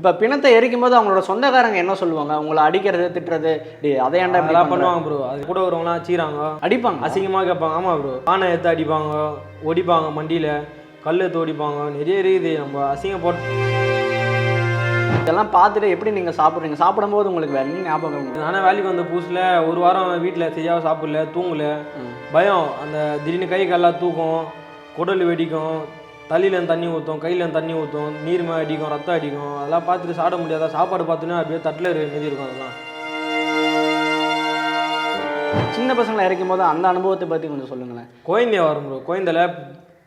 இப்போ பிணத்தை எரிக்கும் போது அவங்களோட சொந்தக்காரங்க என்ன சொல்லுவாங்க? உங்களை அடிக்கிறது திட்டுறது அதை ஏன்டா பண்ற? பண்ணுவாங்க ப்ரோ அது கூட வரவங்களாம் சீறாங்க அடிப்பாங்க. அசிங்கமாக கேட்பாங்க. ஆமாம் ப்ரோ பானை எடுத்து அடிப்பாங்க ஒடிப்பாங்க மண்டியில். கல் எடுத்து ஒடிப்பாங்க. நிறைய இருக்குது. நம்ம அசிங்கப்பட்டு இதெல்லாம் பார்த்துட்டு எப்படி நீங்க சாப்பிடுறீங்க? சாப்பிடும்போது உங்களுக்கு என்ன ஞாபகம்? நானே வேலைக்கு வந்த புதுசில் ஒரு வாரம் வீட்டில் சரியாக சாப்பிடல தூங்கல. பயம். அந்த திடீர்னு கை காலெல்லாம் தூக்கும் குடல் வெடிக்கும் தலையிலேருந்து தண்ணி ஊற்றும் கையிலேருந்து தண்ணி ஊற்றும் நீர்மை அடிக்கும் ரத்தம் அடிக்கும் அதெல்லாம் பார்த்துட்டு சாப்பிட முடியாதா? சாப்பாடு பார்த்துன்னா அப்படியே தட்டில் மீதி இருக்கும் அதெல்லாம். சின்ன பசங்களை இறக்கும் போது அந்த அனுபவத்தை பத்தி கொஞ்சம் சொல்லுங்களேன். குழந்தைய வரும் ப்ரோ குழந்தைல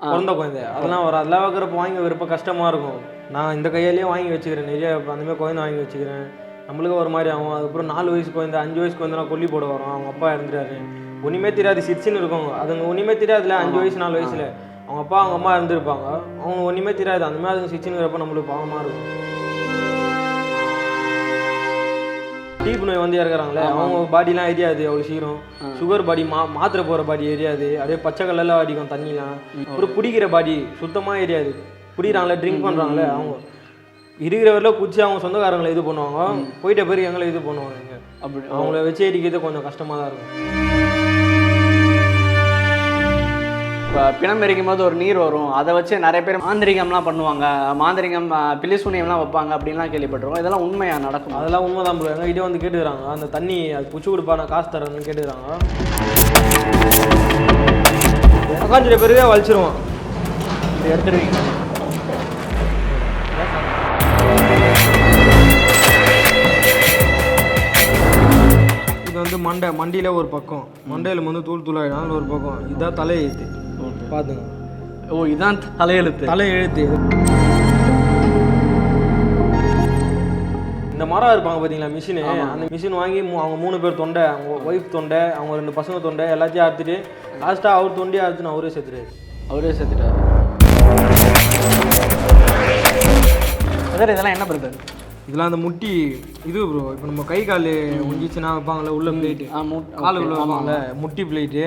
பிறந்த குழந்தை. அதெல்லாம் வரும் அதெல்லாம் வைக்கிறப்ப வாங்கி வைக்கிறப்ப கஷ்டமாக இருக்கும். நான் இந்த கையாலேயே வாங்கி வச்சுக்கிறேன். நிறைய அந்த மாதிரி குழந்தை வாங்கி வச்சுக்கிறேன். நம்மளுக்கு ஒரு மாதிரி ஆகும். அதுக்கப்புறம் நாலு வயசு குழந்தை அஞ்சு வயசு குழந்தைனா கொல்லி போட வரும் அவங்க அப்பா இறந்துட்டாரு. ஒன்றுமே தெரியாது. சிரிச்சுன்னு இருக்கும் அதுங்க ஒன்றுமே தெரியாதுல அஞ்சு வயசு நாலு வயசுல. அவங்க அப்பா அவங்க அம்மா இருந்திருப்பாங்க. அவங்க ஒன்றுமே தெரியாது. அந்த மாதிரி அதுங்க சிரிச்சுங்கிறப்ப நம்மளுக்கு பாவமாக இருக்கும். டீப் நோய் வந்து இறக்குறாங்களே அவங்க பாடிலாம் எரியாது அவ்வளோ சீக்கிரம். சுகர் பாடி மா மாத்திரை போகிற பாடி எரியாது. அப்படியே பச்சை கலரில் அடிக்கும் தண்ணிலாம். அப்புறம் குடிக்கிற பாடி சுத்தமாக எரியாது. குடிக்கிறாங்களே ட்ரிங்க் பண்ணுறாங்களே அவங்க. இருக்கிற வரையில குச்சி அவங்க சொந்தக்காரங்களை இது பண்ணுவாங்க. போயிட்ட பிறகு எங்களை இது பண்ணுவாங்க. அப்படி. அவங்கள வச்சு அடிக்கிறது கொஞ்சம் கஷ்டமாக தான் இருக்கும். இப்போ பிணம் எரிக்கும் போது ஒரு நீர் வரும். அதை வச்சு நிறைய பேர் மாந்திரிகம்லாம் பண்ணுவாங்க. மாந்திரிகம் ஆஹ், பில்லிசூனியம்லாம் வைப்பாங்க அப்படின்லாம் கேள்விப்பட்டிருக்கோம். இதெல்லாம் உண்மையா நடக்கும்? அதெல்லாம் உண்மை தான் ப்ரோ எங்ககிட்ட வந்து கேட்டுக்கிறாங்க. அந்த தண்ணி அது குச்சி கொடுப்பா நான் காசு தரேன்னு கேட்டுக்கிறாங்க. உக்காஞ்சிட்ட பிறகு வலிச்சிருவோம். இது எடுத்துருவீங்க இது வந்து மண்டை. மண்டியில் ஒரு பக்கம். மண்டையில் வந்து தூள் தூளாயிடும். ஒரு பக்கம். இதுதான் தலை எழுத்து பார்த்துங்க ஓ இதான் தலையெழுத்து. தலை எழுத்து இந்த மரம் இருப்பாங்க பார்த்தீங்களா மிஷினு அந்த மிஷின் வாங்கி மூ- அவங்க மூணு பேர் தொண்டை அவங்க ஒய்ஃப் தொண்டை அவங்க ரெண்டு பசங்க தொண்டை எல்லாத்தையும் அறுத்துட்டு லாஸ்ட்டாக அவர் தொண்டையை அறுத்துன்னு அவரே செத்துறாரு அவரே செத்துட்டாரு பிரதர் இதெல்லாம் என்ன பிரதர் இதெல்லாம் அந்த முட்டி இது ப்ரோ இப்போ நம்ம கை கால் உஞ்சிச்சுன்னா வைப்பாங்கல்ல உள்ள பிளேட்டு கால் உள்ள வைப்பாங்கல்ல முட்டி பிளேட்டு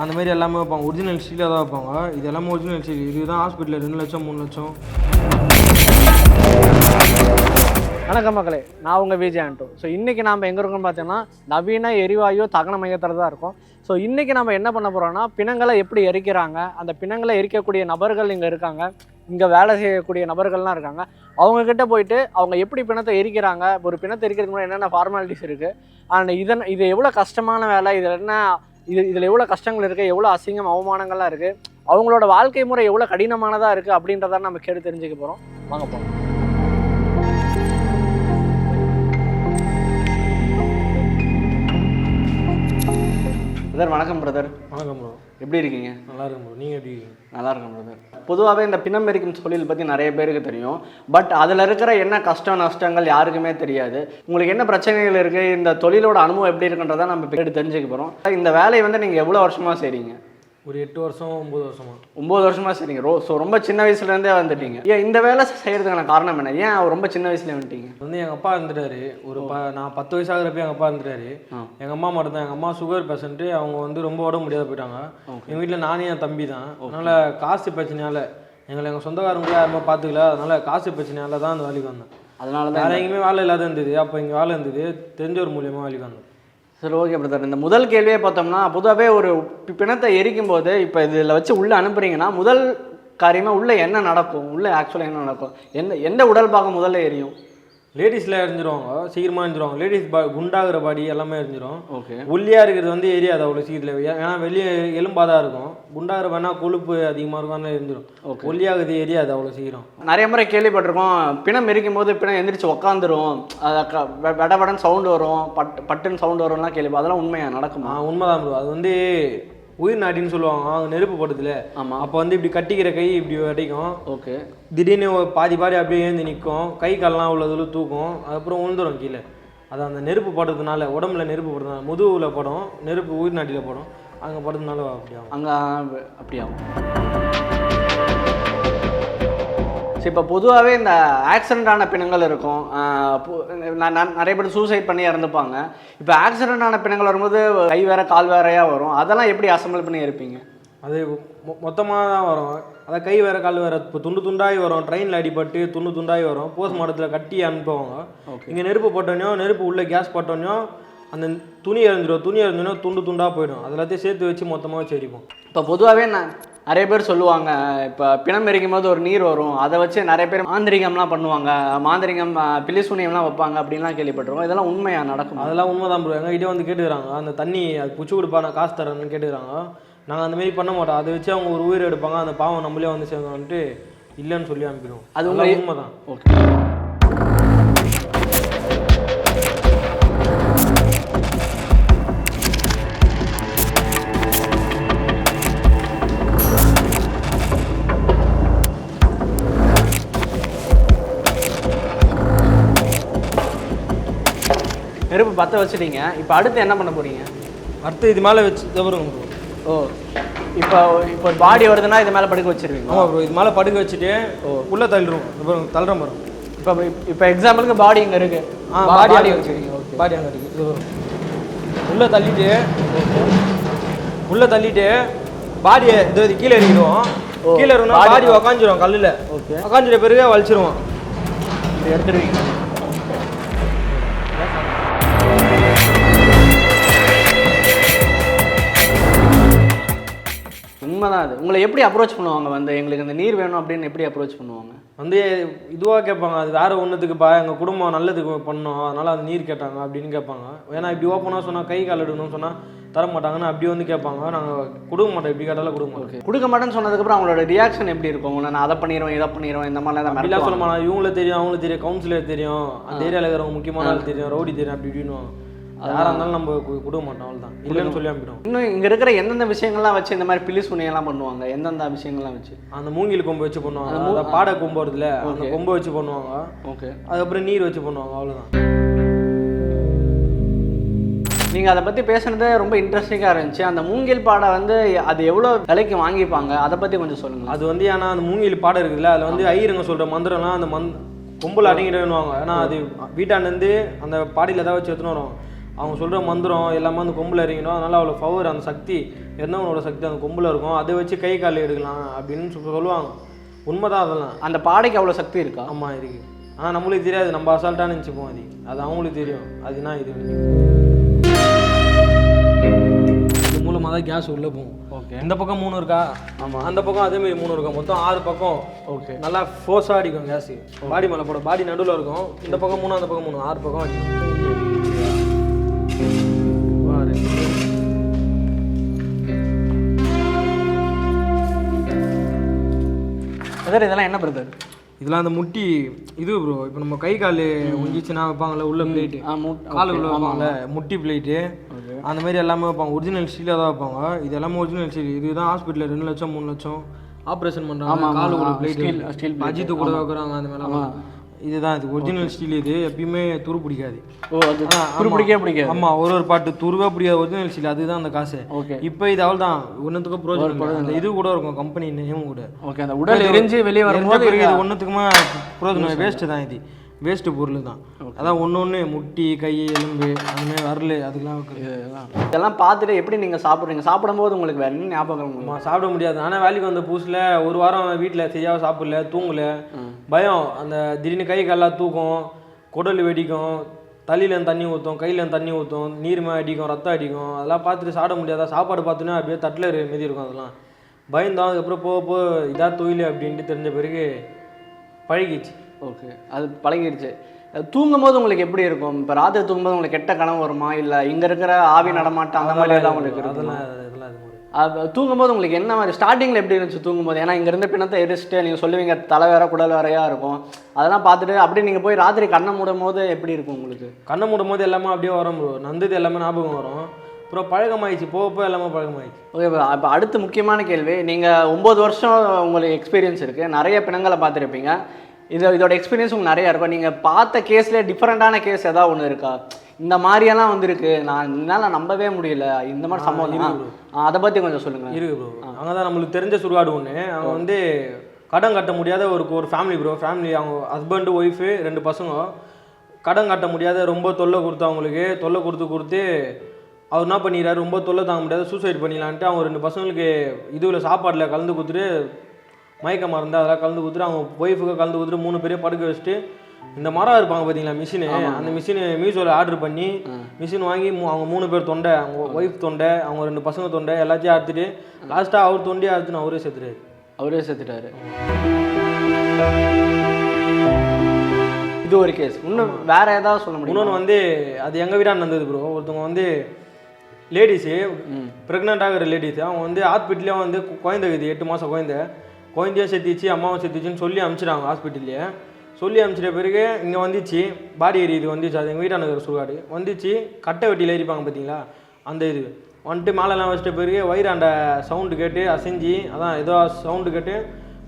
அந்த மாதிரி எல்லாமே வைப்பாங்க. ஒரிஜினல் ஸ்டீலாக தான் வைப்பாங்க. இது எல்லாமே ஒரிஜினல் ஸ்டீல் இதுதான் ஹாஸ்பிட்டலில் ரெண்டு லட்சம் மூணு லட்சம். வணக்கம் மக்களே. நான் உங்கள் விஜய் ஆண்டோ. ஸோ இன்றைக்கி நாம் எங்கே இருக்கோம்னு பார்த்தீங்கன்னா நவீன எரிவாயு தகன மையத்தில் தான் இருக்கோம். ஸோ இன்றைக்கி நம்ம என்ன பண்ண போகிறோம்னா பிணங்களை எப்படி எரிக்கிறாங்க அந்த பிணங்களை எரிக்கக்கூடிய நபர்கள் இங்கே இருக்காங்க. இங்கே வேலை செய்யக்கூடிய நபர்கள்லாம் இருக்காங்க. அவங்க கிட்ட போயிட்டு அவங்க எப்படி பிணத்தை எரிக்கிறாங்க? ஒரு பிணத்தை எரிக்கிறதுக்கு முன்னாடி என்னென்ன ஃபார்மாலிட்டிஸ் இருக்குது அண்ட் இதன் இது எவ்வளோ கஷ்டமான வேலை? இதில் என்ன இது இதில் எவ்வளோ கஷ்டங்கள் இருக்குது எவ்வளோ அசிங்கம் அவமானங்கள்லாம் இருக்குது அவங்களோட வாழ்க்கை முறை எவ்வளோ கடினமானதாக இருக்குது அப்படின்றத நம்ம கேட்டு தெரிஞ்சுக்க போகிறோம் வாங்க போகலாம் பிரதர் வணக்கம் பிரதர் வணக்கம் ப்ரோ எப்படி இருக்கீங்க? நல்லா இருக்கும் ப்ரோ நீங்கள் எப்படி இருக்கீங்க? நல்லா பிரதர் பொதுவாகவே இந்த பிணம் எரிக்கும் தொழில் பற்றி நிறைய பேருக்கு தெரியும். பட் அதில் இருக்கிற என்ன கஷ்டம் நஷ்டங்கள் யாருக்குமே தெரியாது. உங்களுக்கு என்ன பிரச்சனைகள் இருக்குது இந்த தொழிலோட அனுபவம் எப்படி இருக்குன்றதை நம்ம இப்போ தெரிஞ்சுக்க போகிறோம் இந்த வேலையை வந்து நீங்கள் எவ்வளோ வருஷமாக செய்கிறீங்க ஒரு எட்டு வருஷம் ஒம்பது வருஷமா? ஒம்பது வருஷமாக செய்றீங்க ரோ ஸோ ரொம்ப சின்ன வயசுலேருந்தே வந்துட்டீங்க ஏன் இந்த வேலை செய்கிறதுக்கான காரணம் என்ன? ஏன் ரொம்ப சின்ன வயசுல வந்துட்டீங்க? வந்து எங்கள் அப்பா இருந்துட்டாரு ஒரு ப நான் பத்து வயசு ஆகிறப்ப எங்கள் அப்பா இருந்துட்டாரு. எங்கள் அம்மா மட்டும் தான் எங்கள் அம்மா சுகர் பேஷண்ட்டு அவங்க வந்து ரொம்ப உடம்பு முடியாத போயிட்டாங்க. எங்கள் வீட்டில் நானே என் தம்பி தான். அதனால் காசு பிரச்சனையால் எங்களை எங்கள் சொந்தக்காரங்க யாருமே பார்த்துக்கல அதனால் காசு பிரச்சனையால தான் அந்த வேலைக்கு வந்தேன். அதனால தான் வேற எங்கேயுமே வேலை இல்லாத இருந்தது. அப்போ இங்கே வேலை இருந்தது தெரிஞ்சவர் மூலியமாக வேலைக்கு வந்தேன். சரி ஓகே பிரதர் இந்த முதல் கேள்வியே பார்த்தோம்னா பொதுவாகவே ஒரு பிணத்தை எரிக்கும் போது இப்போ இதில் வச்சு உள்ளே அனுப்புறீங்கன்னா முதல் காரியமாக உள்ளே என்ன நடக்கும்? உள்ளே ஆக்சுவலாக என்ன நடக்கும்? எந்த எந்த உடல் பாகம் முதல்ல எரியும்? லேடிஸில் எரிஞ்சிருவாங்க சீக்கிரமாக எரிஞ்சிருவாங்க லேடிஸ் பா குண்டாகிற பாடி எல்லாமே எரிஞ்சிரும். ஓகே. ஒல்லியாக இருக்கிறது வந்து எரியாது அவ்வளோ சீக்கிரத்தில். ஏன்னா வெளியே எலும்பாக தான் இருக்கும். குண்டாகிற வேணா கொழுப்பு அதிகமாக இருக்கும் எரிஞ்சிரும். ஒல்லியாகுது எரியாது அவ்வளோ சீக்கிரம். நிறைய முறை கேள்விப்பட்டிருக்கோம். பிணம் எரிக்கும் போது பிணம் எந்திரிச்சு உக்காந்துரும். அது க- வெ- வெடவெடன்னு சவுண்டு வரும். பட் பட்டுன்னு சவுண்டு வரும்லாம் கேள்வி அதெல்லாம் உண்மையா? நடக்குமா? உண்மைதான் ப்ரோ அது வந்து உயிர் நாடின்னு சொல்லுவாங்க. நெருப்பு படுத்துல ஆமாம் அப்போ வந்து இப்படி கட்டிக்கிற கை இப்படி அடிக்கும் ஓகே. திடீர்னு பாதி பாதி அப்படியே ஏந்து நிற்கும் கை கால்லாம் உள்ள தூள் தூக்கும். அதுக்கப்புறம் விழுந்துரும் கீழே. அது அந்த நெருப்பு படுறதுனால உடம்புல நெருப்பு படுறதுனால முதுகுல படும் நெருப்பு உயிர் நாட்டியில் படும். அங்கே படுறதுனால அப்படி ஆகும். அங்கே அப்படியாகும் இப்போ பொதுவாகவே இந்த ஆக்சிடென்ட் ஆன பிணங்கள் இருக்கும். நிறைய பேர் சூசைட் பண்ணி இறந்துப்பாங்க. இப்போ ஆக்சிடென்ட் ஆன பிணங்கள் வரும்போது கை வேற கால் வேறையாக வரும். அதெல்லாம் எப்படி அசம்பிள் பண்ணி இருப்பீங்க? அது மொத்தமாக தான் வரும். அதான் கை வேற கால் வேற இப்போ துண்டு துண்டாகி வரும். ட்ரெயினில் அடிபட்டு துண்டு துண்டாகி வரும். போஸ்ட் மார்ட்டத்தில் கட்டி அனுப்புவாங்க. இங்கே நெருப்பு போட்டோன்னோ நெருப்பு உள்ள கேஸ் போட்டோன்னோ அந்த துணி எறிஞ்சிடும் துணி எறிஞ்சோன்னா துண்டு துண்டாக போயிடும். அது எல்லாத்தையும் சேர்த்து வச்சு மொத்தமாக வச்சு எரிப்போம் இப்போ பொதுவாகவே நான் நிறைய பேர் சொல்லுவாங்க இப்போ பிணம் எரிக்கும் போது ஒரு நீர் வரும் அதை வச்சு நிறைய பேர் மாந்திரிகம்லாம் பண்ணுவாங்க மாந்திரிகம் அஹ், பில்லிசூனியம்லாம் வைப்பாங்க அப்படின்லாம் கேள்விப்பட்டிருக்கோம். இதெல்லாம் உண்மையா நடக்கும்? அதெல்லாம் உண்மைதான் ப்ரோ எங்ககிட்ட வந்து கேட்டுக்கிறாங்க. அந்த தண்ணி அது புச்சு கொடுப்பா நான் காசு தரேன்னு கேட்டுக்கிறாங்க. நாங்கள் அந்த மாதிரி பண்ண மாட்டோம். அதை வச்சு அவங்க ஒரு உயிர் எடுப்பாங்க அந்த பாவம் நம்மளே வந்து சேர்ந்தோன்ட்டு இல்லைன்னு சொல்லி அனுப்பிடுவோம். அது உங்க- உண்மைதான். ஓகே. பற்ற வச்சுட்டீங்க. இப்போ அடுத்து என்ன பண்ண போறீங்க? அடுத்து இது மேலே வச்சு ப்ரோ ஓ இப்போ இப்போ பாடி வருதுன்னா இது மேலே படுக்க வச்சிருவீங்க ஆமாம் ப்ரோ இது மேலே படுக்க வச்சுட்டு உள்ளே தள்ளிடுவோம். இப்போ தள்ளுறோம் பாருங்க. இப்போ இப்போ எக்ஸாம்பிளுக்கு பாடி இங்கே இருக்கு. ஆ பாடி அங்கே வச்சிருக்கீங்க ஓகே பாடி அங்கே இருக்குது இது வரும் உள்ளே தள்ளிட்டு உள்ளே தள்ளிட்டு பாடியை இது கீழே இறக்கிடுவோம் ஓ, கீழே இருக்கணும் பாடி உக்காஞ்சிரும் கல்லில். ஓகே. உக்காஞ்சிட்ட பிறகு வலிச்சிருவோம். இப்படி எடுத்துருவீங்க உண்மைதான் அது. உங்களை எப்படி அப்ரோச் பண்ணுவாங்க வந்து எங்களுக்கு இந்த நீர் வேணும் அப்படின்னு எப்படி அப்ரோச் பண்ணுவாங்க? வந்து இதுவாக கேட்பாங்க அது வேற ஒன்றுத்துக்குப்பா எங்கள் குடும்பம் நல்லதுக்கு பண்ணோம் அதனால அது நீர் கேட்டாங்க அப்படின்னு கேட்பாங்க. ஏன்னா இப்படி ஓப்பனாக சொன்னால் கை கால் எடுக்கணும்னு சொன்னால் தர மாட்டாங்கன்னு அப்படி வந்து கேட்பாங்க. நாங்கள் கொடுக்க மாட்டோம் இப்படி கேட்டாலும் கொடுக்க மாட்டோம். கொடுக்க மாட்டேன்னு சொன்னதுக்கப்புறம் அவங்களோட ரியாக்ஷன் எப்படி இருக்கும்? உங்களை நான் அதை பண்ணிடுவேன் இதை பண்ணிடுவேன் இந்த மாதிரிலாம் தான் அப்படிலாம் சொல்ல. மாட்டோம் இவங்களுக்கு தெரியும் அவங்களுக்கு தெரியும் கவுன்சிலர் தெரியும் அந்த ஏரியாவில் இருக்கிறவங்க முக்கியமான ஆள் தெரியும் ரவுடி தெரியும் அப்படி இப்படின்னு யாராக இருந்தாலும் நம்ம கொடுக்க மாட்டோம் அவ்வளோதான் இல்லைன்னு சொல்லி அனுப்பிடும் இன்னும் இங்கே இருக்கிற எந்தெந்த விஷயங்கள்லாம் வச்சு இந்த மாதிரி பில்லி சுனியெல்லாம் பண்ணுவாங்க? எந்தெந்த விஷயங்கள்லாம் வச்சு? அந்த மூங்கில் கொம்பு வச்சு பண்ணுவாங்க. அந்த பாடை கொம்பு வருதுல அந்த கொம்பை வச்சு பண்ணுவாங்க. ஓகே. அதுக்கப்புறம் நீர் வச்சு பண்ணுவாங்க அவ்வளோதான் நீங்கள் அதை பற்றி பேசுனது ரொம்ப இன்ட்ரெஸ்டிங்காக இருந்துச்சு. அந்த மூங்கில் பாடை வந்து அது எவ்வளோ விலைக்கு வாங்கிப்பாங்க? அதை பற்றி கொஞ்சம் சொல்லுங்கள் அது வந்து ஏன்னா அந்த மூங்கில் பாடம் இருக்குல்ல அதில் வந்து ஐயருங்க சொல்கிற மந்திரம்லாம் அந்த மந் கொம்பில் அடங்கிடுவாங்க ஏன்னா அது வீட்டாண்டேருந்து அந்த பாடியில் ஏதாவது வச்சு எடுத்துன்னு வரும் அவங்க சொல்கிற மந்திரம் எல்லாமே அந்த கொம்பில் இறங்கிடும். அதனால அவ்வளோ பவர் அந்த சக்தி என்னவனோட சக்தி அந்த கொம்பில் இருக்கும். அதை வச்சு கை கால் எடுக்கலாம் அப்படின்னு சொல்லுவாங்க. உண்மைதான் அதெல்லாம். அந்த பாடைக்கு அவ்வளோ சக்தி இருக்கா? ஆமாம் இருக்கு. ஆனால் நம்மளுக்கு தெரியாது. நம்ம அசால்ட்டாக நினச்சிப்போம் அது. அது அவங்களுக்கு தெரியும். அதுனா இது. இது மூலமாக தான் கேஸ் உள்ளே போகும். ஓகே இந்த பக்கம் மூணு இருக்கா? ஆமா. அந்த பக்கம் அதே மாதிரி மூணு இருக்கும். மொத்தம் ஆறு பக்கம். ஓகே நல்லா ஃபோர்ஸாக அடிக்கும் கேஸ் பாடி மேலே போட பாடி நடுவில் இருக்கும். இந்த பக்கம் மூணு அந்த பக்கம் மூணு. ஆறு பக்கம் அடிக்கும். பிரதர் இதெல்லாம் என்ன பிரதர் இதெல்லாம் அந்த முட்டி இது ப்ரோ இப்போ நம்ம கை கால் உஞ்சிச்சுன்னா வைப்பாங்கல்ல உள்ள பிளேட்டு கால் உள்ள வைப்பாங்கல்ல முட்டி பிளேட்டு அந்த மாதிரி எல்லாமே வைப்பாங்க. ஒரிஜினல் ஸ்டீலாக தான் வைப்பாங்க. இது எல்லாமே ஒரிஜினல் ஸ்டீல் இதுதான் ஹாஸ்பிட்டலில் ரெண்டு லட்சம் மூணு லட்சம் ஆப்ரேஷன் பண்ணுறாங்க கால் உள்ள பிளேட் ஸ்டீல் அஜித்து கூட வைக்கிறாங்க அந்த மாதிரி இதுதான் இது ஒரிஜினல் ஸ்டீல் இது. எப்பயுமே துரு பிடிக்காது. ஓ அது துருப்பிடிக்கவே பிடிக்காது. ஆமா ஒரு ஒரு பாட்டு துருவே பிடிக்காது ஒரிஜினல் ஸ்டீல் அதுதான் அந்த காசு. ஓகே இப்போ இது அவள் தான் ஒன்றுத்துக்கும் ப்ரோஜனம். அந்த இது கூட இருக்கும் கம்பெனி நேம் கூட. ஓகே அந்த உடல் எரிஞ்சு வெளியே வரும்போது இது ஒன்றுத்துக்குமே ப்ரோஜனம் வேஸ்ட்டு தான் இது. வேஸ்ட்டு பொருள் தான். அதான் ஒன்று ஒன்று முட்டி கை எலும்பு அதுமாதிரி வரல அதுக்கெல்லாம் வைக்கிறது. இதெல்லாம். இதெல்லாம் பார்த்துட்டு எப்படி நீங்கள் சாப்பிட்றீங்க? சாப்பிடும்போது உங்களுக்கு வேற என்ன ஞாபகம் சாப்பிட முடியாது. ஆனால் வேலைக்கு வந்த புதுசில் ஒரு வாரம் வீட்டில் சரியாக சாப்பிடல தூங்கல. பயம். அந்த திடீர்னு கை காலெல்லாம் தூக்கும் குடல் வெடிக்கும் தலையில தண்ணி ஊற்றும் கையில தண்ணி ஊற்றும் நீர்மை அடிக்கும் ரத்தம் அடிக்கும். அதெல்லாம் பார்த்துட்டு சாப்பிட முடியாதா? சாப்பாடு பார்த்தோன்னா அப்படியே தட்டில் மிதி இருக்கும் அதெல்லாம். பயந்தோம் அதுக்கப்புறம் போக போக இதாக தொழில் அப்படின்ட்டு தெரிஞ்ச பிறகு பழகிச்சு ஓகே அது பழகிடுச்சு தூங்கும் போது உங்களுக்கு எப்படி இருக்கும்? இப்போ ராத்திரி தூங்கும்போது உங்களுக்கு கெட்ட கனவு வருமா? இல்லை இங்கே இருக்கிற ஆவி நடமாட்டம் அந்த மாதிரி எல்லாம் உங்களுக்கு இருக்குமா? அது தூங்கும்போது உங்களுக்கு என்ன மாதிரி ஸ்டார்டிங்கில் எப்படி இருந்துச்சு தூங்கும்போது? ஏன்னா இங்கேருந்து பிணத்தை எரிச்சிட்டு நீங்கள் சொல்லுவீங்க தலை வேற குடல் வேறையா இருக்கும். அதெல்லாம் பார்த்துட்டு அப்படியே நீங்கள் போய் ராத்திரி கண்ணை மூடும் போது எப்படி இருக்கும் உங்களுக்கு? கண்ணை மூடும் போது எல்லாமே அப்படியே வரும் ப்ரோ நந்தது எல்லாமே ஞாபகம் வரும். அப்புறம் பழக்கமாயிடுச்சு போக போக எல்லாமே பழக்கமாயிடுச்சு ஓகே இப்போ அடுத்து முக்கியமான கேள்வி நீங்கள் ஒம்பது வருஷம் உங்களுக்கு எக்ஸ்பீரியன்ஸ் இருக்குது நிறைய பிணங்களை பார்த்துருப்பீங்க. இது இதோட எக்ஸ்பீரியன்ஸ் உங்களுக்கு நிறையா இருக்கும். நீங்கள் பார்த்த கேஸ்லேயே டிஃப்ரெண்ட்டான கேஸ் ஏதாவது ஒன்று இருக்கா? இந்த மாதிரியெல்லாம் வந்திருக்கு. நான் என்னால் நம்பவே முடியல. இந்த மாதிரி சம்பவம் அதை பற்றி கொஞ்சம் சொல்லுங்கள் இருக்கு ப்ரோ அங்கே தான் நம்மளுக்கு தெரிஞ்ச சுடுகாடு ஒன்று அவங்க வந்து கடன் கட்ட முடியாத ஒரு ஒரு ஃபேமிலி ப்ரோ ஃபேமிலி அவங்க ஹஸ்பண்டு ஒய்ஃபு ரெண்டு பசங்க. கடன் கட்ட முடியாத ரொம்ப தொல்லை கொடுத்து அவங்களுக்கு தொல்லை கொடுத்து கொடுத்து அவர் என்ன பண்ணிடுறாரு ரொம்ப தொல்லை தாங்க முடியாது சூசைட் பண்ணிடலான்ட்டு அவங்க ரெண்டு பசங்களுக்கு இதுவில் சாப்பாட்டில் கலந்து கொடுத்துட்டு மயக்க மருந்து அதெல்லாம் கலந்து கொடுத்துட்டு அவங்க ஒய்ஃபுக்கு கலந்து கொடுத்துட்டு மூணு பேரையும் படுக்க வச்சுட்டு இந்த மரம் இருப்பாங்க பார்த்தீங்களா மிஷினு அந்த மிஷினு மீஷோவில் ஆர்டர் பண்ணி மிஷின் வாங்கி அவங்க மூணு பேர் தொண்டை அவங்க ஒய்ஃப் தொண்டை அவங்க ரெண்டு பசங்க தொண்டை எல்லாத்தையும் அறுத்துட்டு லாஸ்ட்டாக அவர் தொண்டையை அறுத்துன்னு அவரே செத்துறாரு அவரே செத்துட்டாரு. இது ஒரு கேஸ் இன்னும் வேற ஏதாவது சொல்ல முடியும்? இன்னொன்று வந்து அது எங்கள் வீடாக நடந்தது ப்ரோ ஒருத்தவங்க வந்து லேடிஸு ப்ரெக்னென்ட் ஆகிற லேடிஸ் அவங்க வந்து ஹாஸ்பிட்டலே வந்து குழந்தை இருக்குது எட்டு மாதம் குழந்தை. குழந்தையும் செத்துச்சு அம்மாவும் செத்துச்சுன்னு சொல்லி அனுப்பிச்சிட்டாங்க ஹாஸ்பிட்டல்லையே சொல்லி அனுப்பிச்சிட்ட பிறகு இங்கே வந்துச்சு பாடி எரியுது வந்துச்சு அது எங்கள் வீட்டான சுடுகாடு வந்துச்சு கட்டை வெட்டியில் எரிப்பாங்க பார்த்தீங்களா அந்த இது. வந்துட்டு மேலெல்லாம் வச்சிட்ட பிறகு வயிறாண்ட சவுண்டு கேட்டு அசைஞ்சு அதான் ஏதோ சவுண்டு கேட்டு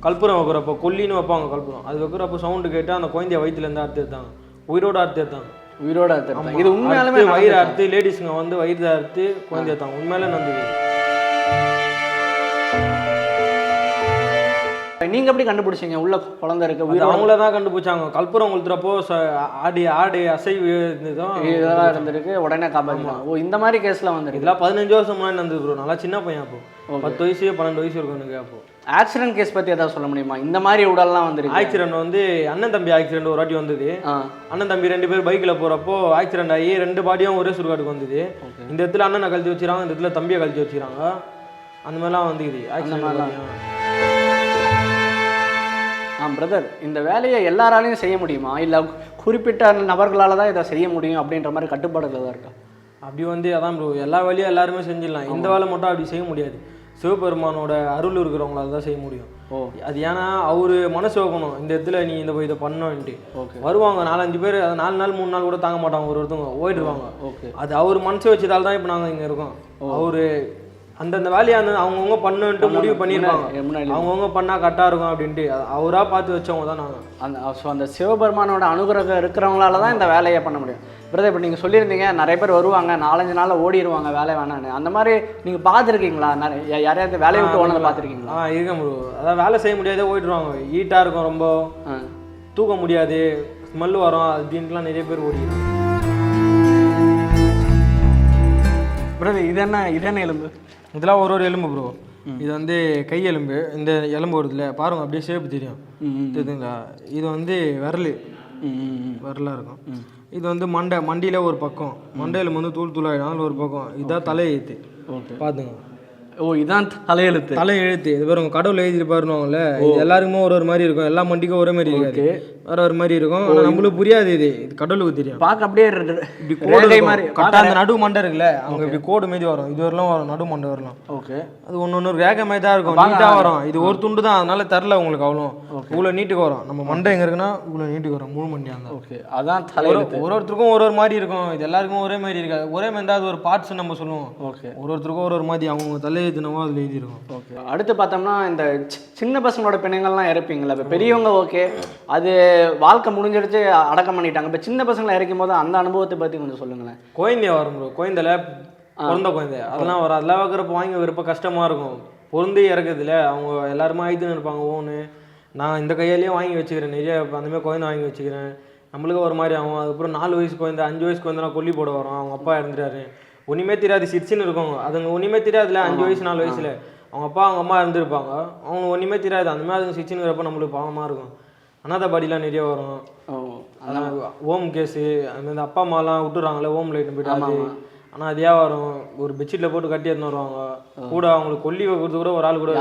கற்பூரம் வைக்கிறப்போ கொல்லின்னு வைப்பாங்க கற்பூரம். அது வைக்கிறப்போ சவுண்டு கேட்டு அந்த குழந்தைய வயிற்றுலேருந்து அறுத்து எடுத்தாங்க. உயிரோட அறுத்து எடுத்தாங்க. உயிரோட அறுத்துட்டாங்க. இது உண்மையாலுமே அறுத்து வயிறு? அறுத்து லேடிஸுங்க வந்து வயிறு அறுத்து குழந்தைய எடுத்தாங்க உண்மையிலே நடந்தது நீங்க எப்படி கண்டுபிடிச்சீங்க? உள்ள குழந்தை இருக்கு அவங்கள தான் கண்டுபிடிச்சாங்க. கற்பூரம் கொளுத்துறப்போ ஆடி ஆடு அசைவு இதெல்லாம் இருந்திருக்கு உடனே காப்பாற்றினாங்க ஓ இந்த மாதிரி கேஸ்ல வந்துருக்கு. இதெல்லாம் பதினஞ்சு வருஷம் முன்னாடி நடந்தது ப்ரோ நல்லா சின்ன பையன் அப்போ. பத்து வயசு பன்னெண்டு வயசு இருக்கும் எனக்கு அப்போ. ஆக்சிடென்ட் கேஸ் பத்தி ஏதாவது சொல்ல முடியுமா? இந்த மாதிரி உடல்லாம் வந்திருக்கு. ஆக்சிடென்ட் வந்து அண்ணன் தம்பி ஆக்சிடென்ட் ஒரு வாட்டி வந்தது. அண்ணன் தம்பி ரெண்டு பேர் பைக்கில் போகிறப்போ ஆக்சிடென்ட் ஆகி ரெண்டு பாடியும் ஒரே சுடுகாட்டுக்கு வந்தது. இந்த இடத்துல அண்ணனை கழிச்சு வச்சுறாங்க இந்த இடத்துல தம்பியை கழிச்சு வச்சுறாங்க அந்த மாதிரிலாம் வந்துக்குது ஆக்சிடென்ட் பிரதர் இந்த வேலையை எல்லாராலையும் செய்ய முடியுமா? இல்லை குறிப்பிட்ட நபர்களால தான் இதை செய்ய முடியும் அப்படின்ற மாதிரி கட்டுப்பாடுகள் தான் இருக்கா? அப்படி வந்து அதான் ப்ரோ எல்லா வேலையும் எல்லாருமே செஞ்சிடலாம். இந்த வேலை மட்டும் அப்படி செய்ய முடியாது. சிவபெருமானோட அருள் இருக்கிறவங்களால தான் செய்ய முடியும். ஓ. அது ஏன்னா அவரு மனசு வைக்கணும். இந்த இடத்துல நீ இந்த இதை பண்ணணுன்ட்டு ஓகே. வருவாங்க நாலஞ்சு பேர் அது நாலு நாள் மூணு நாள் கூட தாங்க மாட்டாங்க. ஒரு ஒருத்தவங்க ஓடிடுவாங்க. ஓகே. அது அவர் மனசு வச்சதால தான் இப்போ நாங்கள் இங்கே இருக்கோம். அவரு அந்தந்த வேலையை அந்த அவங்கவுங்க பண்ணுன்ட்டு முடிவு முன்னாடி அவங்கவுங்க பண்ணால் கரெக்டாக இருக்கும் அப்படின்ட்டு. அது அவரா பார்த்து வச்சவங்க தான் நாங்கள் அந்த ஸோ அந்த சிவபெருமானோட அனுகிரகம் இருக்கிறவங்களால தான் இந்த வேலையை பண்ண முடியும். பிரதர் இப்போ நீங்கள் சொல்லியிருந்தீங்க நிறைய பேர் வருவாங்க நாலஞ்சு நாளில் ஓடிடுவாங்க வேலை வேணான்னு அந்த மாதிரி நீங்கள் பார்த்துருக்கீங்களா? நிறைய யாரையாவது வேலையை விட்டு ஓனதை பார்த்துருக்கீங்களா? ஆ இருக்கேன் ப்ரோ அதான் வேலை செய்ய முடியாதே ஓடிடுவாங்க. ஹீட்டாக இருக்கும் ரொம்ப. தூக்க முடியாது. ஸ்மெல் வரும். அப்படின்ட்டுலாம் நிறைய பேர் ஓடிடுறாங்க பிரதர் இது என்ன இது என்ன எலும்பு? இதெல்லாம் ஒரு ஒரு எலும்பு ப்ரோ இது வந்து கை எலும்பு. இந்த எலும்பு வருதுல பாருங்க அப்படியே ஷேப் தெரியும். தெரியுதுங்களா? இது வந்து விரல். விரலாக இருக்கும். இது வந்து மண்டை மண்டியில் ஒரு பக்கம். மண்டை எலும்பு வந்து தூள் தூளாயிடும் ஒரு பக்கம். இதுதான் தலை எழுத்து ஓகே. பார்த்துங்க ஓ இதான் தலையெழுத்து. தலை எழுத்து இது பாருங்க கடவுள் எழுதி பாருவாங்கல்ல எல்லாருக்குமே ஒரு ஒரு மாதிரி இருக்கும். எல்லா மண்டிக்கும் ஒரே மாதிரி இருக்காது. வேற ஒரு மாதிரி இருக்கும். நம்மளுக்கு புரியாது இது. இது கடவுளுக்கு தெரியும் பார்க்க அப்படியே இப்படி கோடு. மாதிரி கரெக்டா அந்த நடு மண்டை இருக்குல்ல அங்க இப்படி கோடு மீதி வரும். இது வரலாம் வரும். நடு மண்டை வரலாம். ஓகே. அது ஒன்று ஒன்று ரேகை மாதிரி தான் இருக்கும். நீட்டாக வரும். இது ஒரு துண்டு தான். அதனால தெரில உங்களுக்கு அவ்வளோ. இவ்வளோ நீட்டுக்கு வரும். நம்ம மண்டை எங்கே இருக்குன்னா இவ்வளோ நீட்டுக்கு வரும். முழு மண்டியாக இருந்தால் ஓகே. அதான் தலையெழுத்து. ஒரு ஒருத்தருக்கும் ஒரு ஒரு மாதிரி இருக்கும். இது எல்லாருக்கும் ஒரே மாதிரி இருக்காது. ஒரே மாதிரி அது ஒரு பார்ட்ஸ் நம்ம சொல்லுவோம். ஓகே. ஒரு ஒருத்தருக்கும் ஒரு ஒரு மாதிரி அவங்க தலை எழுதினவோ அதில் எழுதியிருக்கும் ஓகே. அடுத்து பார்த்தோம்னா இந்த சின்ன பசங்களோட பிணைங்கள்லாம் இறப்பீங்களா இப்போ பெரியவங்க ஓகே. அது வாழ்க்கை முடிஞ்சிடுச்சு அடக்கம் பண்ணிட்டாங்க. இப்போ சின்ன பசங்களை இறக்கும் போது அந்த அனுபவத்தை பற்றி கொஞ்சம் சொல்லுங்களேன். குழந்தைய வரும் ப்ரோ குழந்தைல பிறந்த குழந்தை. அதெல்லாம் வரும் அதெல்லாம் வைக்கிறப்ப வாங்கி வைக்கிறப்ப கஷ்டமா இருக்கும். பொருந்து இறக்குதுல அவங்க எல்லாருமே ஆயுதுன்னு இருப்பாங்க. ஓன்னு நான் இந்த கையாலேயே வாங்கி வச்சுக்கிறேன். நிறைய அந்த மாதிரி குழந்தை வாங்கி வச்சுக்கிறேன். நம்மளுக்கு ஒரு மாதிரி ஆகும். அதுக்கப்புறம் நாலு வயசு குழந்தை அஞ்சு வயசு குழந்தைலாம் கொல்லி போட வரும். அவங்க அப்பா இறந்துட்டாரு. ஒன்றுமே தெரியாது. சிரிச்சுன்னு இருக்கவங்க. அதுங்க ஒன்றுமே தெரியாதுல அஞ்சு வயசு நாலு வயசுல. அவங்க அப்பா அவங்க அம்மா இருந்திருப்பாங்க. அவங்க ஒன்றுமே தெரியாது. அந்த மாதிரி அதுங்க சிரிச்சுன்னு நம்மளுக்கு பாவமாக இருக்கும். அனாதை பாடிலாம் நிறைய வரும். ஓம் கேஸு அந்த அப்பா அம்மாலாம் விட்டுறாங்களே ஓம் லைட் போயிட்டு அது. ஆனால் அதே வரும். ஒரு பெட்ஷீட்டில் போட்டு கட்டி எடுத்துன்னு வருவாங்க. கூட அவங்களுக்கு கொல்லி வைக்கிறது கூட ஒரு ஆள் கூட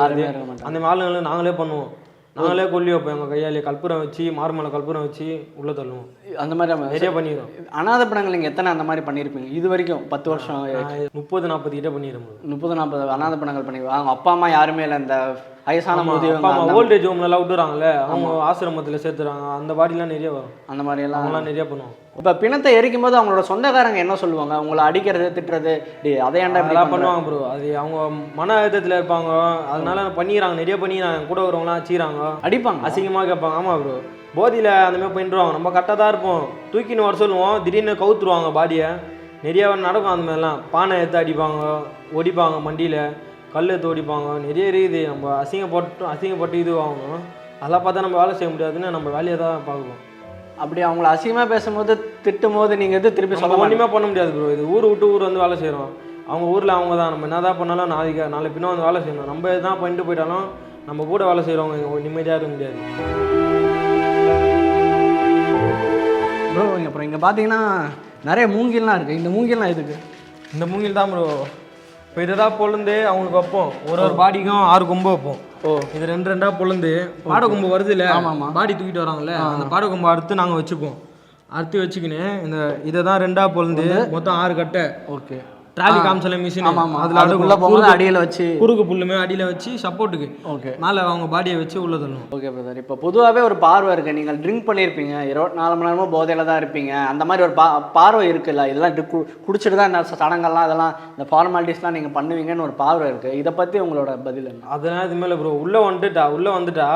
அந்த ஆளுங்களை நாங்களே பண்ணுவோம். நாங்களே கொல்லி வைப்போம். எங்கள் கையாலே கற்பூரம் வச்சு மார்மலை கற்பூரம் வச்சு உள்ளே தள்ளுவோம். அந்த மாதிரி நிறைய பண்ணிடுறோம் அனாதை படங்கள் நீங்கள் எத்தனை அந்த மாதிரி பண்ணியிருப்பீங்க இது வரைக்கும் பத்து வருஷம் முப்பது நாற்பது கிட்ட பண்ணிடுறோம் முப்பது நாற்பது அனாதை படங்கள் பண்ணி அவங்க அப்பா அம்மா யாருமே இல்லை. இந்த வயசான அந்த- ஓல்டேஜ் ஹோம்லலாம் விட்டுறாங்களே அவங்க ஆசிரமத்தில் சேர்த்துறாங்க. அந்த பாடிலாம் நிறைய வரும். அந்த மாதிரி எல்லாம் அவங்களாம் நிறைய பண்ணுவோம் இப்போ பிணத்தை எரிக்கும் போது அவங்களோட சொந்தக்காரங்க என்ன சொல்லுவாங்க? உங்களை அடிக்கிறது திட்டுறது அதை ஏன்டா பண்ற? பண்ணுவாங்க ப்ரோ அது அவங்க மன அழுத்தத்தில் இருப்பாங்க. அதனால பண்ணிடுறாங்க. நிறைய பண்ணிடுறாங்க. கூட வரவங்களாம் வச்சுக்கிறாங்க அடிப்பாங்க. அசிங்கமாக கேட்பாங்க. ஆமாம் ப்ரோ போதியில் அந்த மாதிரி பண்ணிடுவாங்க நம்ம கரெக்டாக தான் இருப்போம். தூக்கின்னு வர சொல்லுவோம். திடீர்னு கவுத்துருவாங்க பாடியை. நிறைய நடக்கும் அந்த மாதிரிலாம். பானை எடுத்து அடிப்பாங்க ஒடிப்பாங்க மண்டியில். கல் எடுத்து ஒடிப்பாங்க. நிறைய இருக்குது. நம்ம அசிங்கப்பட்டு அசிங்கப்பட்டு இது ஆகணும் அதெல்லாம் பார்த்தா நம்ம வேலை செய்ய முடியாதுன்னு நம்ம வேலையை தான் பார்க்கணும் அப்படி அவங்கள அசிங்கமா பேசும்போது திட்டும் போது நீங்க எது திருப்பி சொல்ல ஒன்றுமே பண்ண முடியாது ப்ரோ இது ஊர் விட்டு ஊர் வந்து வேலை செய்கிறோம் அவங்க ஊரில் அவங்க தான். நம்ம என்ன தான் பண்ணாலும் நாளைக்கு நாளை பின்ன வந்து வேலை செய்யணும். நம்ம எதான் பண்ணிட்டு போயிட்டாலும் நம்ம கூட வேலை செய்கிறவங்க நிம்மதியாக இருக்க முடியாது. ப்ரோ அப்புறம் இங்கே பார்த்தீங்கன்னா நிறைய மூங்கில்லாம் இருக்குது இந்த மூங்கில்லாம் எதுக்கு? இந்த மூங்கில் தான் ப்ரோ இப்போ இதுதான் பொழுந்து அவங்களுக்கு வைப்போம். ஒரு ஒரு பாடிக்கும் ஆறு கொம்பு வைப்போம். ஓ. இது ரெண்டு ரெண்டா பொழுந்து. பாடை கொம்பு வருது இல்ல? ஆமா, ஆமா. பாடி தூக்கிட்டு வராங்கல்ல? அந்த பாடை கொம்பு அறுத்து நாங்கள் வச்சுப்போம். அறுத்து வச்சுக்கின்னு இந்த இதை தான் ரெண்டா பொழுந்து மொத்தம் ஆறு கட்டை. ஓகே. ட்ராலி காமிச்சல மிஷின் ஆமாம் ஆமாம் அதில் அதுக்குள்ளே போகும்போது அடியில் வச்சு. குறுக்கு புல்லுமே அடியில் வச்சு சப்போர்ட்டுக்கு ஓகே மேலே அவங்க பாடியை வச்சு உள்ள தள்ளணும் ஓகே பிரதர் இப்போ பொதுவாகவே ஒரு பார்வை இருக்குது நீங்கள் ட்ரிங்க் பண்ணியிருப்பீங்க இருபத்தி நாலு மணி நேரமும் போதையில் தான் இருப்பீங்க. அந்த மாதிரி ஒரு பா பார்வை இருக்குல்ல? இதெல்லாம் குடிச்சிட்டு தான் இந்த சடங்கெல்லாம் அதெல்லாம் இந்த ஃபார்மாலிட்டிஸ்லாம் நீங்கள் பண்ணுவீங்கன்னு ஒரு பார்வை இருக்குது இதை பற்றி உங்களோட பதில் என்ன? அதெல்லாம் இது மேலே ப்ரோ உள்ளே வந்துட்டா உள்ளே வந்துட்டா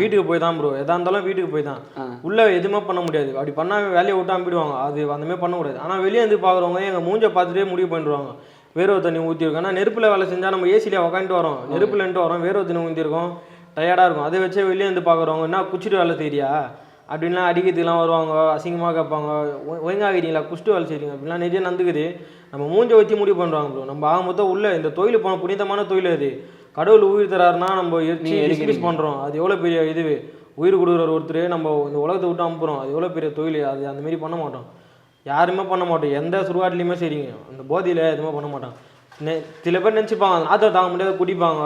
வீட்டுக்கு போய் தான் ப்ரோ எதா இருந்தாலும் வீட்டுக்கு போய் தான். உள்ளே எதுவுமே பண்ண முடியாது. அப்படி பண்ணால் வேலையை விட்டு அம்பிடுவாங்க அது அந்த மாதிரி பண்ணக்கூடாது ஆனால் வெளியே இருந்து பார்க்குறவங்க எங்கள் மூஞ்ச பார்த்துட்டே முடிவு பண்ணிடுவாங்க. வேர்வை தண்ணி ஊற்றிருக்கோம் ஆனால் நெருப்பில் வேலை செஞ்சால் நம்ம ஏசியில் உக்காந்துட்டு வரோம். நெருப்புலன்ட்டு வரோம். வேர்வை தண்ணி ஊற்றிருக்கோம் டயர்டாக இருக்கும். அதை வச்சே வெளியே இருந்து பார்க்குறவங்க என்ன குச்சிட்டு வேலை செய்றியா? அப்படின்லாம் அடிக்கிறதுக்குலாம் வருவாங்க. அசிங்கமாக கேட்பாங்க. ஒழுங்காகிறீங்களா? குஷ்டு வேலை செய்றீங்க. அப்படிலாம் நிறைய நந்துக்குது நம்ம மூஞ்ச வச்சு முடிவு பண்ணுறாங்க ப்ரோ நம்ம ஆக மொத்தம் உள்ள இந்த தொழில் போன புனிதமான தொழில் அது. கடவுள் உயிர் தராருன்னா நம்ம எக்ஸ்பிரஸ் பண்ணுறோம் அது எவ்வளோ பெரிய இது? உயிர் கொடுக்குற ஒருத்தர் நம்ம இந்த உலகத்தை விட்டு அனுப்புகிறோம் அது எவ்வளோ பெரிய தொழில்? அது அந்த மாதிரி பண்ண மாட்டோம். யாருமே பண்ண மாட்டோம். எந்த சுடுகாட்லையுமே சரிங்க. அந்த போதையில் எதுவுமே பண்ண மாட்டோம். நெ- சில பேர் நினச்சிப்பாங்க நாற்றை தாங்க முடியாத குடிப்பாங்க.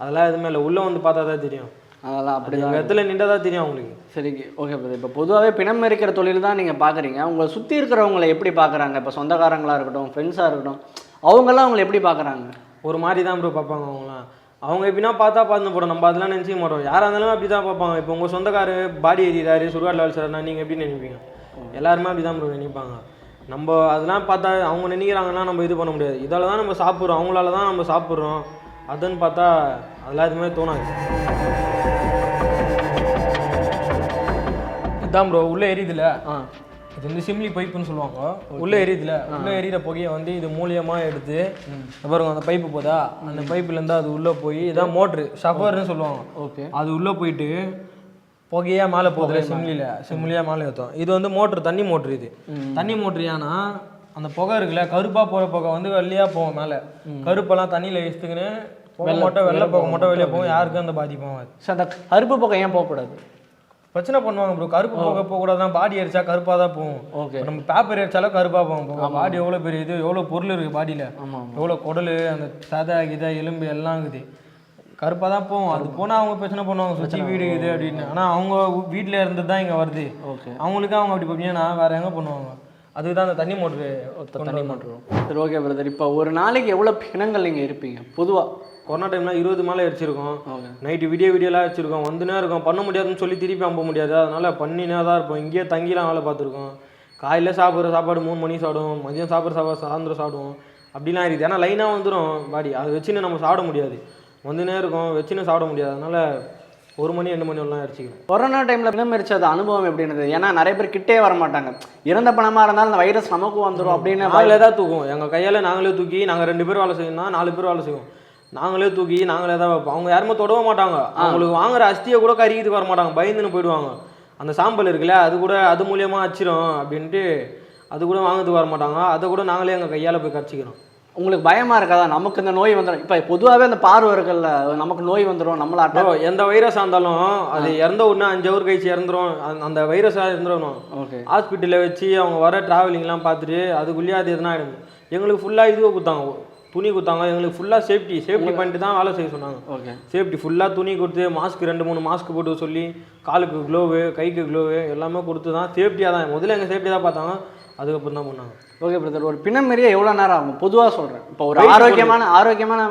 அதெல்லாம் எதுவுமே இல்லை. உள்ளே வந்து பார்த்தா தான் தெரியும். அதெல்லாம் அப்படி எங்கள் இடத்துல நின்றா தான் தெரியும் அவங்களுக்கு சரி ஓகே பிரதர். இப்போ பொதுவாகவே பிணம் எரிக்கிற தொழில் தான் நீங்கள் பார்க்குறீங்க உங்களை சுற்றி இருக்கிறவங்களை எப்படி பார்க்குறாங்க இப்போ சொந்தக்காரங்களா இருக்கட்டும் ஃப்ரெண்ட்ஸாக இருக்கட்டும் அவங்கெல்லாம் உங்களை எப்படி பார்க்குறாங்க ஒரு மாதிரி தான் ப்ரோ பார்ப்பாங்க அவங்களாம் அவங்க எப்படின்னா பார்த்தா பார்த்து போகிறோம் நம்ம அதெல்லாம் நினச்சிக்க மாட்டோம். யாராக இருந்தாலும் அப்படி தான் பார்ப்பாங்க. இப்போ உங்கள் சொந்தக்காரு பாடி எறிகிறாரு சுடுகாட்டில் வேலை நீங்கள் எப்படி நினைப்பீங்க? எல்லாருமே அப்படி தான் ப்ரோ நினைப்பாங்க. நம்ம அதெல்லாம் பார்த்தா அவங்க நினைக்கிறாங்கன்னா நம்ம இது பண்ண முடியாது. இதால தான் நம்ம சாப்பிட்றோம். அவங்களால தான் நம்ம சாப்பிட்றோம். அதுன்னு பார்த்தா அதெல்லாம் எதுவுமே தோணாது. இதான் ப்ரோ உள்ளே எரியுதுல? ஆ. இது வந்து சிம்லி பைப்புன்னு சொல்லுவாங்க. உள்ள எரியுதுல? உள்ள எரியிற புகையை வந்து இது மூலியமா எடுத்து பாருங்க அந்த பைப்பு போதா? அந்த பைப்புல இருந்து அது உள்ள போய் இதான் மோட்ரு ஷஃபர்னு சொல்லுவாங்க. ஓகே. அது உள்ள போயிட்டு புகையா மேலே போகுதுல சிம்லியில். சிம்லியா மேலே ஏற்றும் இது வந்து மோட்ரு தண்ணி மோட்ரு இது. தண்ணி மோட்ரு ஏன்னா அந்த புகை இருக்குல்ல கருப்பாக போகிற புகை வந்து வெள்ளையாக போகும் மேலே. கருப்பெல்லாம் தண்ணியில் எடுத்துக்கின்னு புகை மட்டும் வெள்ளை புகை மட்டும் வெளியே போகும். யாருக்கும் அந்த பாதிப்பும் ஆகாது. சார் அந்த கருப்பு பக்கம் ஏன் போகக்கூடாது? பிரச்சனை பண்ணுவாங்க ப்ரோ கருப்பு புகை போகக்கூடாதான் பாடி எரிச்சா கருப்பாக தான் போகும். ஓகே. நம்ம பேப்பர் எரிச்சாலும் கருப்பாக போகும். பாடி எவ்வளோ பெரிய இது எவ்வளோ பொருள் இருக்குது பாடியில் ஆமாம் எவ்வளோ குடல் அந்த சதை கிதை எலும்பு எல்லாம் இருக்குது. கருப்பாக தான் போகும் அது போனால் அவங்க பிரச்சனை பண்ணுவாங்க. சுற்றி வீடு இது அப்படின்னு. ஆனால் அவங்க வீட்டில் இருந்து தான் இங்கே வருது. ஓகே. அவங்களுக்கு அவங்க அப்படி பண்ணீங்கன்னா வேறு எங்கே பண்ணுவாங்க? அதுக்கு தான் அந்த தண்ணி மோட்ரு தண்ணி மாட்டுறோம் சரி ஓகே பிரதர் இப்போ ஒரு நாளைக்கு எவ்வளோ பிணங்கள் நீங்கள் இருப்பீங்க? பொதுவாக கொரோனா டைம்லாம் இருபது மேலே எரிச்சிருக்கோம் நைட்டு விடிய விடியெல்லாம் வச்சிருக்கோம். வந்துனே இருக்கோம். பண்ண முடியாதுன்னு சொல்லி திருப்பி அனுப்ப முடியாது. அதனால பண்ணினே தான் இருப்போம். இங்கேயே தங்கிலாம் வேலை பார்த்துருக்கோம். காலையில் சாப்பிட்ற சாப்பாடு மூணு மணிக்கு சாப்பிடுவோம். மதியம் சாப்பிட்ற சாப்பாடு சாயந்தரம் சாப்பிடுவோம். அப்படிலாம் இருக்குது. ஏன்னா லைனாக வந்துடும் பாடி அதை வச்சுன்னு நம்ம சாப்பிட முடியாது. வந்துனே இருக்கோம் வச்சுன்னு சாப்பிட முடியாது. அதனால ஒரு மணி ரெண்டு மணி வரலாம் அடிச்சிக்கிறோம் கொரோனா டைமில் பிணம் எரிச்சது அனுபவம் எப்படி இருந்தது? ஏன்னா நிறைய பேர் கிட்டே வர மாட்டாங்க. இறந்த பணமாக இருந்தாலும் அந்த வைரஸ் நமக்கு வந்துடும் அப்படின்னு நாங்களே தான் தூக்குவோம். எங்கள் கையால் நாங்களே தூக்கி நாங்கள் ரெண்டு பேர் வேலை செய்யணும்னா நாலு பேர் வேலை செய்வோம். நாங்களே தூக்கி நாங்களே தான் வைப்போம். அவங்க யாருமே தொடவே மாட்டாங்க. அவங்களுக்கு வாங்குற அஸ்தியை கூட கறிக்கிறதுக்கு வர மாட்டாங்க. பயந்துன்னு போயிடுவாங்க. அந்த சாம்பல் இருக்குல்ல அது கூட அது மூலியமா அச்சிரும் அப்படின்ட்டு அது கூட வாங்குறதுக்கு வர மாட்டாங்க. அதை கூட நாங்களே எங்கள் கையால் போய் கரைச்சிக்கிறோம். உங்களுக்கு பயமாக இருக்காதா? நமக்கு இந்த நோய் வந்துடும் இப்போ பொதுவாகவே அந்த பார்வை இருக்குல்ல நமக்கு நோய் வந்துடும் நம்மளை bro, எந்த வைரஸாக இருந்தாலும் அது இறந்த உடனே அஞ்சு ஹவர் கழிச்சு இறந்துரும். அந்த- வைரஸாக இருந்துடணும் ஓகே. ஹாஸ்பிட்டலில் வச்சு அவங்க வர ட்ராவலிங்லாம் பார்த்துட்டு அதுக்குள்ளேயே அது எதனா ஆகிடும் எங்களுக்கு ஃபுல்லாக இதுவை கொடுத்தாங்க. துணி கொடுத்தாங்க. எங்களுக்கு ஃபுல்லாக சேஃப்டி சேஃப்டி பண்ணிட்டு தான் வேலை செய்ய சொன்னாங்க. ஓகே. சேஃப்டி ஃபுல்லாக துணி கொடுத்து மாஸ்க் ரெண்டு மூணு மாஸ்க் போட்டு சொல்லி காலுக்கு க்ளோவு கைக்கு க்ளோவு எல்லாமே கொடுத்து தான் சேஃப்டியாக தான் முதல்ல எங்கள் சேஃப்டி தான் பார்த்தாங்க. அதுக்கப்புறம் தான் பண்ணாங்க. ஓகே பிரதர் ஒரு பிணம் மாரியே எவ்வளோ நேரம் ஆகும்? பொதுவாக சொல்கிறேன் இப்போ ஒரு ஆரோக்கியமான ஆரோக்கியமான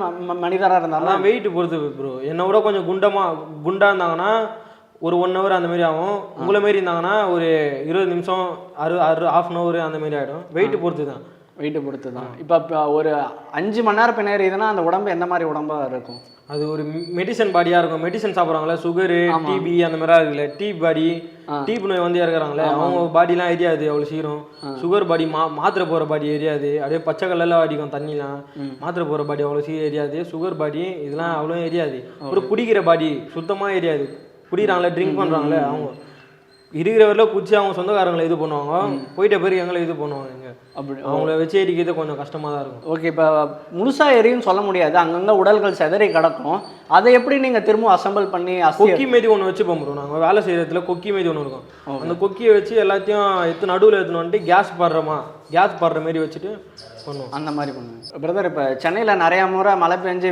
மனிதராக இருந்தாலும் வெயிட் பொறுத்து ப்ரோ என்னை விட கொஞ்சம் குண்டமாக குண்டாக இருந்தாங்கன்னா ஒரு ஒன் ஹவர் அந்த மாதிரி ஆகும். உங்களை மாரி இருந்தாங்கன்னா ஒரு இருபது நிமிஷம் அறு அறு ஆஃப் அன் ஹவர் அந்த மாதிரி ஆகிடும் வெயிட் பொறுத்து தான். வெயிட்டை பொறுத்து தான் இப்போ ஒரு அஞ்சு மணி நேரம் பின்ன எரியுதுன்னா அந்த உடம்பு எந்த மாதிரி உடம்பா இருக்கும்? அது ஒரு மெடிசன் பாடியாக இருக்கும். மெடிசன் சாப்பிட்றாங்களே சுகரு டிபி அந்த மாதிரிலாம் இருக்குல்ல டீ பாடி டீப் நோய் வந்து இறக்குறாங்களே அவங்க பாடிலாம் எரியாது அவ்வளோ சீக்கிரம். சுகர் பாடி மா மாத்திரை போகிற பாடி எரியாது. அப்படியே பச்சை கலரில் அடிக்கும் தண்ணிலாம். மாத்திரை போகிற பாடி அவ்வளோ சீக்கிரம் எரியாது. சுகர் பாடி இதெல்லாம் அவ்வளோ எரியாது. ஒரு குடிக்கிற பாடி சுத்தமாக எரியாது. குடிக்கிறாங்களே ட்ரிங்க் பண்ணுறாங்களே அவங்க. இருக்கிற வரல குச்சி அவங்க சொந்தக்காரங்களை இது பண்ணுவாங்க. போயிட்ட பிறகு எங்களை இது பண்ணுவாங்க அப்படி. அவங்கள வச்சு எரிக்கிறது கொஞ்சம் கஷ்டமா தான் இருக்கும். ஓகே இப்போ முழுசாக எரியும் சொல்ல முடியாது. அங்கங்கே உடல்கள் சிதறி கிடக்கும். அதை எப்படி நீங்கள் திரும்ப அசெம்பிள் பண்ணி கொக்கி மீதி ஒன்று வச்சு ப்ரோ நாங்கள் வேலை செய்யறதுல கொக்கி மீதி ஒன்று இருக்கும். அந்த கொக்கியை வச்சு எல்லாத்தையும் எடுத்து நடுவில் எடுத்துன்னு வந்துட்டு கேஸ் பாடுறோமா கேஸ் பாடுற மாதிரி வச்சுட்டு பண்ணுவோம். அந்த மாதிரி பண்ணுவேன் பிரதர் இப்போ சென்னையில் நிறையா முறை மழை பெஞ்சு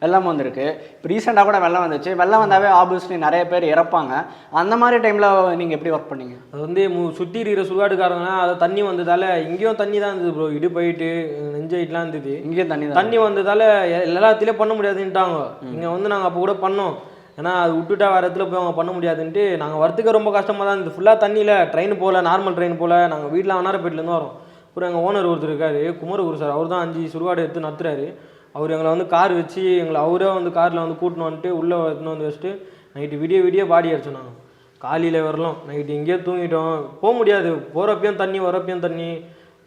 வெள்ளம் வந்திருக்கு. இப்போ ரீசெண்டாக கூட வெள்ளம் வந்துச்சு. வெள்ளம் வந்தாவே ஆப்வியஸ்லி நிறைய பேர் இறப்பாங்க. அந்த மாதிரி டைமில் நீங்கள் எப்படி ஒர்க் பண்ணீங்க? அது வந்து மு- சுத்தி இருக்கிற சுடுகாடுக்காரங்க அதை தண்ணி வந்ததால இங்கேயும் தண்ணி தான் இருந்தது ப்ரோ இடு போயிட்டு நெஞ்சைட்லாம் இருந்தது. இங்கேயும் தண்ணி தண்ணி வந்ததால எல்லாத்துலயும் பண்ண முடியாதுன்ட்டாங்க இங்க வந்து நாங்க அப்போ கூட பண்ணோம். ஏன்னா அது விட்டுட்டா வேற இடத்துல போய் அவங்க பண்ண முடியாதுன்ட்டு நாங்க வரத்துக்கு ரொம்ப கஷ்டமா தான் இருந்தது. ஃபுல்லா தண்ணியில ட்ரெயின் போல நார்மல் ட்ரெயின் போல நாங்க வீட்டில் வண்ணாரப்பேட்டில இருந்து வரோம். அப்புறம் எங்க ஓனர் ஒருத்தர் இருக்காரு குமரகுரு சார் அவர் தான் அஞ்சு சுடுகாடு எடுத்து நடத்துறாரு. அவர் எங்களை வந்து கார் வச்சு எங்களை அவரே வந்து கார்ல வந்து கூட்டின்னு வந்துட்டு உள்ள எடுத்துன்னு வந்து வச்சுட்டு நைட்டு விடிய விடிய பாடி அடிச்சோம் நாங்க. காலையில வரலாம். நைட்டு இங்கேயே தூங்கிட்டோம். போக முடியாது. போறப்பையும் தண்ணி வரப்பையும் தண்ணி.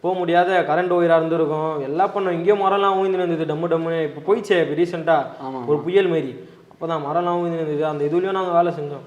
போக முடியாத கரண்ட் ஒயராக இருந்திருக்கும். எல்லாம் பண்ணோம். இங்கேயும் மரம்லாம் ஊய்ந்து இருந்தது. டம்மு டம்முன்னு. இப்போ போயிடுச்சே இப்போ ரீசெண்டாக ஒரு புயல் மாரி. அப்போ தான் மரம்லாம் ஊய்ந்து இருந்தது. அந்த இதுலேயும் நாங்கள் வேலை செஞ்சோம்.